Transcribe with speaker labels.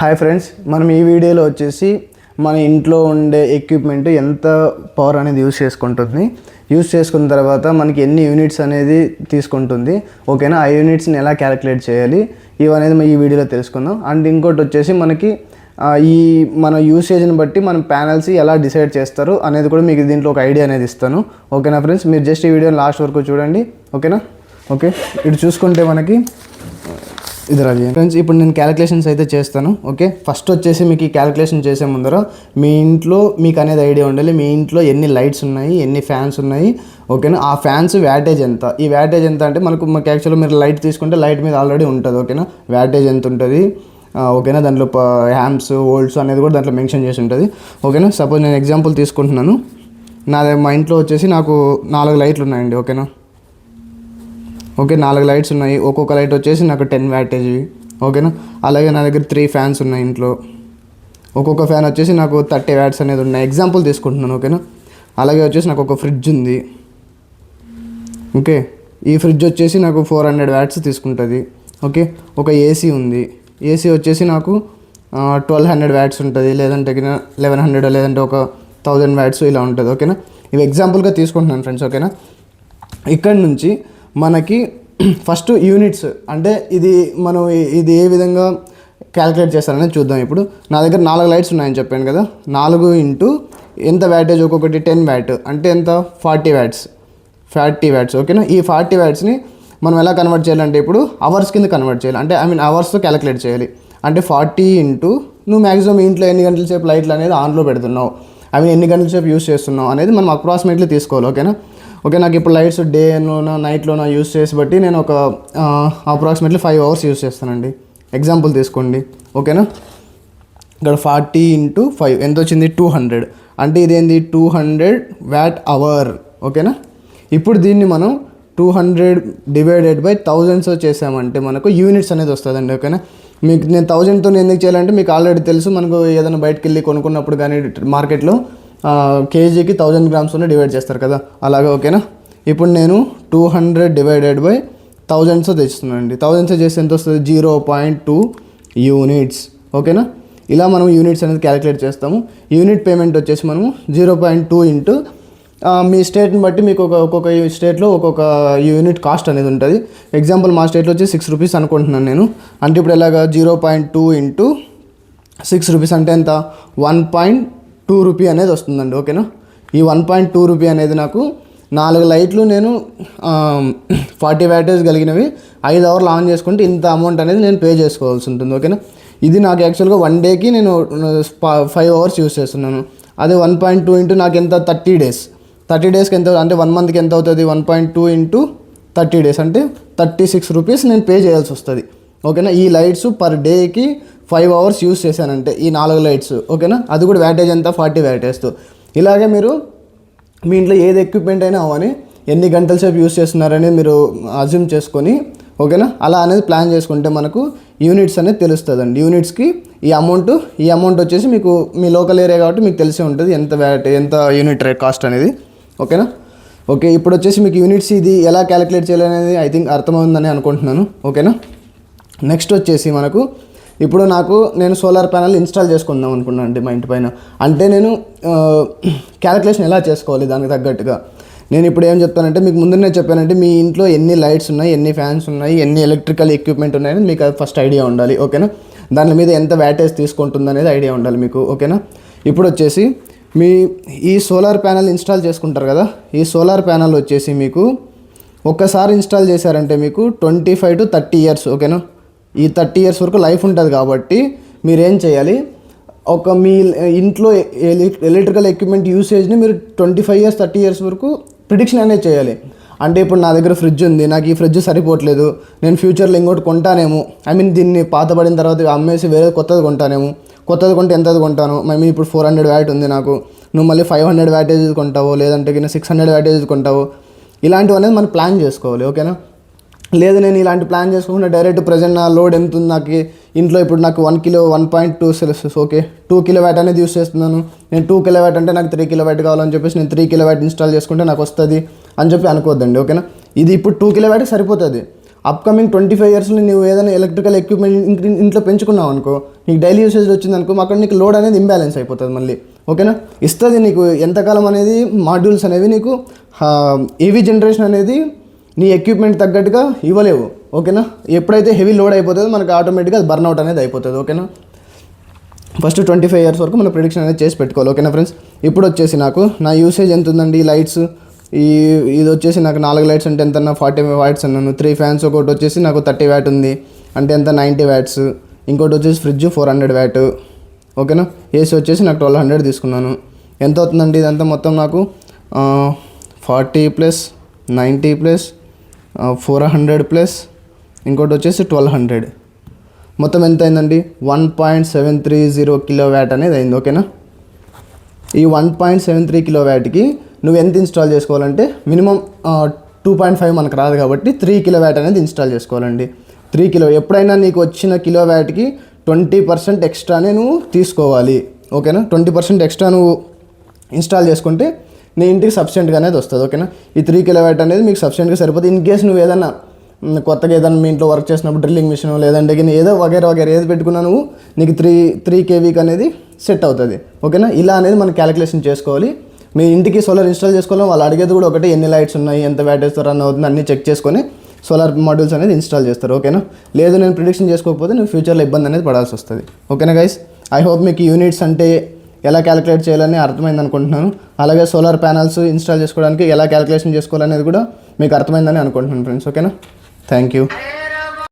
Speaker 1: Hi friends మనం ఈ వీడియోలో వచ్చేసి మన ఇంట్లో ఉండే ఎక్విప్మెంట్ ఎంత పవర్ అనేది యూస్ చేసుకుంటుంది. యూస్ చేసుకున్న తర్వాత మనకి ఎన్ని యూనిట్స్ అనేది తీసుకుంటుంది. ఓకేనా ఆ యూనిట్స్ని ఎలా క్యాలిక్యులేట్ చేయాలి? ఇవనేది మనం ఈ వీడియోలో తెలుసుకుందాం. అండ్ ఇంకోటి వచ్చేసి మనకి ఈ మన యూసేజ్ని బట్టి మనం ప్యానల్స్ ఎలా డిసైడ్ చేస్తారు అనేది కూడా మీకు దీంట్లో ఒక ఐడియా అనేది ఇస్తాను. ఓకేనా ఫ్రెండ్స్? మీరు జస్ట్ ఈ వీడియోని లాస్ట్ వరకు చూడండి. ఓకేనా ఓకే ఇటు చూసుకుంటే మనకి ఇది రవి ఫ్రెండ్స్ ఇప్పుడు నేను క్యాలిక్యులేషన్స్ అయితే చేస్తాను ఓకే ఫస్ట్ వచ్చేసి మీకు ఈ క్యాలిక్యులేషన్ చేసే ముందర మీ ఇంట్లో మీకు అనేది ఐడియా ఉండాలి. మీ ఇంట్లో ఎన్ని లైట్స్ ఉన్నాయి ఎన్ని ఫ్యాన్స్ ఉన్నాయి ఓకేనా ఆ ఫ్యాన్స్ వ్యాటేజ్ ఎంత? ఈ వ్యాటేజ్ ఎంత అంటే మనకు మాకు యాక్చువల్గా మీరు లైట్ తీసుకుంటే లైట్ మీద ఆల్రెడీ ఉంటుంది ఓకేనా వ్యాటేజ్ ఎంత ఉంటుంది? ఓకేనా దాంట్లో హ్యామ్స్ ఓల్డ్స్ అనేది కూడా దాంట్లో మెన్షన్ చేసి ఉంటుంది ఓకేనా సపోజ్ నేను ఎగ్జాంపుల్ తీసుకుంటున్నాను. నాది మా ఇంట్లో వచ్చేసి నాకు నాలుగు లైట్లు ఉన్నాయండి ఓకేనా ఓకే నాలుగు లైట్స్ ఉన్నాయి. ఒక్కొక్క లైట్ వచ్చేసి నాకు టెన్ వ్యాటేజ్ ఓకేనా? అలాగే నా దగ్గర త్రీ ఫ్యాన్స్ ఉన్నాయి ఇంట్లో. ఒక్కొక్క ఫ్యాన్ వచ్చేసి నాకు థర్టీ వ్యాట్స్ అనేది ఉన్నాయి. ఎగ్జాంపుల్ తీసుకుంటున్నాను ఓకేనా? అలాగే వచ్చేసి నాకు ఒక ఫ్రిడ్జ్ ఉంది. ఓకే ఈ ఫ్రిడ్జ్ వచ్చేసి నాకు ఫోర్ హండ్రెడ్ వ్యాట్స్ తీసుకుంటుంది. ఓకే ఒక ఏసీ ఉంది. ఏసీ వచ్చేసి నాకు ట్వెల్వ్ హండ్రెడ్ వ్యాట్స్ ఉంటుంది. లేదంటే లెవెన్ హండ్రెడ్ లేదంటే ఒక థౌజండ్ వ్యాట్స్ ఇలా ఉంటుంది. ఓకేనా? ఇవి ఎగ్జాంపుల్గా తీసుకుంటున్నాను ఫ్రెండ్స్ ఓకేనా? ఇక్కడ నుంచి మనకి ఫస్ట్ యూనిట్స్ అంటే ఇది మనం ఇది ఏ విధంగా క్యాలిక్యులేట్ చేస్తారనేది చూద్దాం ఇప్పుడు. నా దగ్గర నాలుగు లైట్స్ ఉన్నాయని చెప్పాను కదా. నాలుగు ఇంటూ ఎంత వ్యాటేజ్ ఒక్కొక్కటి టెన్ వ్యాట్ అంటే ఎంత? ఫార్టీ వ్యాట్స్ ఫార్టీ వ్యాట్స్ ఓకేనా ఈ ఫార్టీ వ్యాట్స్ని మనం ఎలా కన్వర్ట్ చేయాలంటే ఇప్పుడు అవర్స్ కింద కన్వర్ట్ చేయాలి. అంటే ఐ మీన్ అవర్స్తో క్యాలిక్యులేట్ చేయాలి. అంటే ఫార్టీ ఇంటూ నువ్వు మ్యాక్సిమం ఇంట్లో ఎన్ని గంటల సేపు లైట్లు అనేది ఆన్లో పెడుతున్నావు? ఐ మీన్ ఎన్ని గంటల సేపు యూస్ చేస్తున్నావు అనేది మనం అప్రాక్సిమేట్లీ తీసుకోవాలి ఓకేనా ఓకే నాకు ఇప్పుడు లైట్స్ డేలోనా నైట్లోనో యూస్ చేసి బట్టి నేను ఒక అప్రాక్సిమేట్లీ ఫైవ్ అవర్స్ యూస్ చేస్తానండి. ఎగ్జాంపుల్ తీసుకోండి. ఓకేనా? ఇక్కడ ఫార్టీ ఇంటూ ఫైవ్ ఎంత వచ్చింది? టూ హండ్రెడ్ అంటే ఇదేంది? టూ హండ్రెడ్ వ్యాట్ అవర్ ఓకేనా? ఇప్పుడు దీన్ని మనం two hundred divided by thousands చేసామంటే మనకు యూనిట్స్ అనేది వస్తుందండి ఓకేనా? మీకు నేను థౌజండ్తో ఎందుకు చేయాలంటే మీకు ఆల్రెడీ తెలుసు మనకు ఏదైనా బయటకు వెళ్ళి కొనుక్కున్నప్పుడు కానీ మార్కెట్లో కేజీకి థౌజండ్ గ్రామ్స్తోనే డివైడ్ చేస్తారు కదా. అలాగే ఓకేనా? ఇప్పుడు నేను two hundred divided by thousands తెచ్చుతున్నానండి. Thousands చేస్తే ఎంత వస్తుంది? జీరో పాయింట్ టూ యూనిట్స్ ఓకేనా? ఇలా మనం యూనిట్స్ అనేది క్యాలిక్యులేట్ చేస్తాము. యూనిట్ పేమెంట్ వచ్చేసి మనము జీరో పాయింట్ టూ ఇంటూ మీ స్టేట్ని బట్టి మీకు ఒక ఒక్కొక్క స్టేట్లో ఒక్కొక్క యూనిట్ కాస్ట్ అనేది ఉంటుంది. ఎగ్జాంపుల్ మా స్టేట్లో వచ్చి సిక్స్ రూపీస్ అనుకుంటున్నాను నేను. అంటే ఇప్పుడు ఎలాగా? Zero point two into six rupees అంటే ఎంత? వన్ పాయింట్ టూ రూపీ అనేది వస్తుందండి ఓకేనా? ఈ వన్ పాయింట్ టూ రూపీ అనేది నాకు నాలుగు లైట్లు నేను ఫార్టీ వ్యాటేజ్ కలిగినవి ఐదు అవర్లు ఆన్ చేసుకుంటే ఇంత అమౌంట్ అనేది నేను పే చేసుకోవాల్సి ఉంటుంది ఓకేనా? ఇది నాకు యాక్చువల్గా వన్ డేకి నేను ఫైవ్ అవర్స్ యూస్ చేస్తున్నాను. అదే వన్ పాయింట్ టూ ఇంటూ నాకు ఎంత? Thirty days. థర్టీ డేస్కి ఎంత అంటే వన్ మంత్కి ఎంత అవుతుంది? One point two into thirty days అంటే థర్టీ సిక్స్ రూపీస్ నేను పే చేయాల్సి వస్తుంది. ఓకేనా? ఈ లైట్స్ పర్ డేకి ఫైవ్ అవర్స్ యూస్ చేశానంటే ఈ నాలుగు లైట్స్ ఓకేనా? అది కూడా వ్యాటేజ్ అంతా ఫార్టీ వ్యాటేజ్తో ఇలాగే మీరు మీ ఇంట్లో ఏది ఎక్విప్మెంట్ అయినా అవని ఎన్ని గంటల సేపు యూస్ చేస్తున్నారనేది మీరు అజ్యూమ్ చేసుకొని ఓకేనా? అలా అనేది ప్లాన్ చేసుకుంటే మనకు యూనిట్స్ అనేది తెలుస్తుందండి. యూనిట్స్కి ఈ అమౌంట్ ఈ అమౌంట్ వచ్చేసి మీకు మీ లోకల్ ఏరియా కాబట్టి మీకు తెలిసే ఉంటుంది ఎంత వ్యాట్ ఎంత యూనిట్ రేట్ కాస్ట్ అనేది ఓకేనా? ఓకే ఇప్పుడు వచ్చేసి మీకు యూనిట్స్ ఇది ఎలా క్యాలిక్యులేట్ చేయాలనేది ఐ థింక్ అర్థమైందని అనుకుంటున్నాను ఓకేనా? నెక్స్ట్ వచ్చేసి మనకు ఇప్పుడు నాకు నేను సోలార్ ప్యానల్ ఇన్స్టాల్ చేసుకుందాం అనుకున్నాను అండి మా ఇంటి పైన. అంటే నేను క్యాలిక్యులేషన్ ఎలా చేసుకోవాలి దానికి తగ్గట్టుగా? నేను ఇప్పుడు ఏం చెప్తానంటే మీకు ముందునే చెప్పానంటే మీ ఇంట్లో ఎన్ని లైట్స్ ఉన్నాయి ఎన్ని ఫ్యాన్స్ ఉన్నాయి ఎన్ని ఎలక్ట్రికల్ ఎక్విప్మెంట్ ఉన్నాయని మీకు అది ఫస్ట్ ఐడియా ఉండాలి ఓకేనా? దాని మీద ఎంత వ్యాటేజ్ తీసుకుంటుంది అనేది ఐడియా ఉండాలి మీకు ఓకేనా? ఇప్పుడు వచ్చేసి మీ ఈ సోలార్ ప్యానల్ ఇన్స్టాల్ చేసుకుంటారు కదా ఈ సోలార్ ప్యానల్ వచ్చేసి మీకు ఒక్కసారి ఇన్స్టాల్ చేశారంటే మీకు twenty five to thirty years ఓకేనా? ఈ థర్టీ ఇయర్స్ వరకు లైఫ్ ఉంటుంది కాబట్టి మీరేం చేయాలి? ఒక మీ ఇంట్లో ఎలి- ఎలక్ట్రికల్ ఎక్విప్మెంట్ యూసేజ్ని మీరు twenty five years thirty years వరకు ప్రిడిక్షన్ అనేది చేయాలి. అంటే ఇప్పుడు నా దగ్గర ఫ్రిడ్జ్ ఉంది నాకు ఈ ఫ్రిడ్జ్ సరిపోవట్లేదు నేను ఫ్యూచర్లో ఇంకోటి కొంటానేమో. ఐ మీన్ దీన్ని పాతబడిన తర్వాత అమ్మేసి వేరే కొత్తది కొంటానేమో. కొత్తది కొంటే ఎంతది కొంటాను? మేము ఇప్పుడు ఫోర్ హండ్రెడ్ వ్యాట్ ఉంది నాకు. నువ్వు మళ్ళీ ఫైవ్ హండ్రెడ్ వ్యాటేజ్ కొంటావు లేదంటే కింద సిక్స్ హండ్రెడ్ వ్యాటేజ్ కొంటావు? ఇలాంటివి అనేది మనం ప్లాన్ చేసుకోవాలి ఓకేనా? లేదు నేను ఇలాంటి ప్లాన్ చేసుకుంటే డైరెక్ట్ ప్రజెంట్ నా లోడ్ ఎంత ఉంది నాకు? ఇంట్లో ఇప్పుడు నాకు one kilo one point two Celsius okay two kilo watt అనేది యూస్ చేస్తున్నాను. నేను టూ కిలో వ్యాట్ అంటే నాకు త్రీ కిలో వ్యాట్ కావాలని చెప్పేసి నేను త్రీ కిలో వ్యాట్ ఇన్స్టాల్ చేసుకుంటే నాకు వస్తుంది అని చెప్పి అనుకోవద్దండి ఓకేనా ఇది ఇప్పుడు టూ కిలో వ్యాట్ సరిపోతుంది. అప్కమింగ్ ట్వంటీ ఫైవ్ ఇయర్స్లో నువ్వు ఏదైనా ఎలక్ట్రికల్ ఎక్విప్మెంట్ ఇంట్లో పెంచుకున్నావు అనుకో నీకు డైలీ యూసేజ్ వచ్చింది అనుకో అక్కడ నీకు లోడ్ అనేది ఇంబ్యాలెన్స్ అయిపోతుంది మళ్ళీ ఓకేనా ఇస్తుంది నీకు ఎంతకాలం అనేది మాడ్యూల్స్ అనేవి నీకు ఏవీ జనరేషన్ అనేది నీ ఎక్విప్మెంట్ తగ్గట్టుగా ఇవ్వలేవు ఓకేనా? ఎప్పుడైతే హెవీ లోడ్ అయిపోతుందో మనకు ఆటోమేటిక్గా అది బర్న్అవుట్ అనేది అయిపోతుంది ఓకేనా? ఫస్ట్ ట్వంటీ ఫైవ్ ఇయర్స్ వరకు మనం ప్రిడిక్షన్ అనేది చేసి పెట్టుకోవాలి ఓకేనా ఫ్రెండ్స్ ఇప్పుడు వచ్చేసి నాకు నా యూసేజ్ ఎంత ఉందండి? ఈ లైట్స్ ఈ ఇది వచ్చేసి నాకు నాలుగు లైట్స్ అంటే ఎంత ఫార్టీ వాట్స్ అన్నాను త్రీ ఫ్యాన్స్ ఒకటి వచ్చేసి నాకు థర్టీ వ్యాట్ ఉంది అంటే ఎంత? నైంటీ వ్యాట్స్ ఇంకోటి వచ్చేసి ఫ్రిడ్జ్ ఫోర్ హండ్రెడ్ వ్యాట్ ఓకేనా? ఏసీ వచ్చేసి నాకు ట్వెల్వ్ హండ్రెడ్ తీసుకున్నాను. ఎంత అవుతుందండి ఇదంతా మొత్తం నాకు? Forty plus ninety plus four hundred plus ఇంకోటి వచ్చేసి ట్వెల్వ్ హండ్రెడ్ మొత్తం ఎంత అయిందండి? One point seven three zero kilo watt అనేది అయింది ఓకేనా? ఈ one point seven three kilo వ్యాట్కి నువ్వు ఎంత ఇన్స్టాల్ చేసుకోవాలంటే మినిమం టూ పాయింట్ ఫైవ్ మనకు రాదు కాబట్టి త్రీ కిలో వ్యాట్ అనేది ఇన్స్టాల్ చేసుకోవాలండి. త్రీ కిలో ఎప్పుడైనా నీకు వచ్చిన కిలో వ్యాట్కి ట్వంటీ పర్సెంట్ ఎక్స్ట్రానే నువ్వు తీసుకోవాలి ఓకేనా? ట్వంటీ పర్సెంట్ ఎక్స్ట్రా నువ్వు ఇన్స్టాల్ చేసుకుంటే నీ ఇంటికి సబ్స్టెంట్గా అనేది వస్తుంది ఓకేనా ఈ త్రీ కిలోవాట్ అనేది మీకు సబ్స్టెంట్గా సరిపోతుంది ఇన్ కేస్ నువ్వు ఏదైనా కొత్తగా ఏదైనా మీ ఇంట్లో వర్క్ చేసినప్పుడు డ్రిల్లింగ్ మిషన్ లేదంటే ఏదో వగేర వగేర ఏది పెట్టుకున్నా నువ్వు నీకు త్రీ త్రీ కేవీకి అనేది సెట్ అవుతుంది ఓకేనా ఇలా అనేది మనం క్యాలిక్యులేషన్ చేసుకోవాలి. మీ ఇంటికి సోలార్ ఇన్స్టాల్ చేసుకోవాలి వాళ్ళు అడిగేది కూడా ఒకటి ఎన్ని లైట్స్ ఉన్నాయి ఎంత వ్యాటేజ్ రన్ అవుతుంది అన్ని చెక్ చేసుకొని సోలార్ మాడ్యూల్స్ అనేది ఇన్స్టాల్ చేస్తారు ఓకేనా లేదు నేను ప్రిడిక్షన్ చేసుకోకపోతే నువ్వు ఫ్యూచర్లో ఇబ్బంది అనేది పడాల్సి వస్తుంది ఓకేనా గైస్ ఐ హోప్ మీకు యూనిట్స్ అంటే ఎలా క్యాలిక్యులేట్ చేయాలని అర్థమైంది అనుకుంటున్నాను. అలాగే సోలార్ ప్యానల్స్ ఇన్స్టాల్ చేసుకోవడానికి ఎలా క్యాలిక్యులేషన్ చేసుకోవాలనేది కూడా మీకు అర్థమైందని అనుకుంటున్నాను ఫ్రెండ్స్ ఓకేనా థ్యాంక్ యూ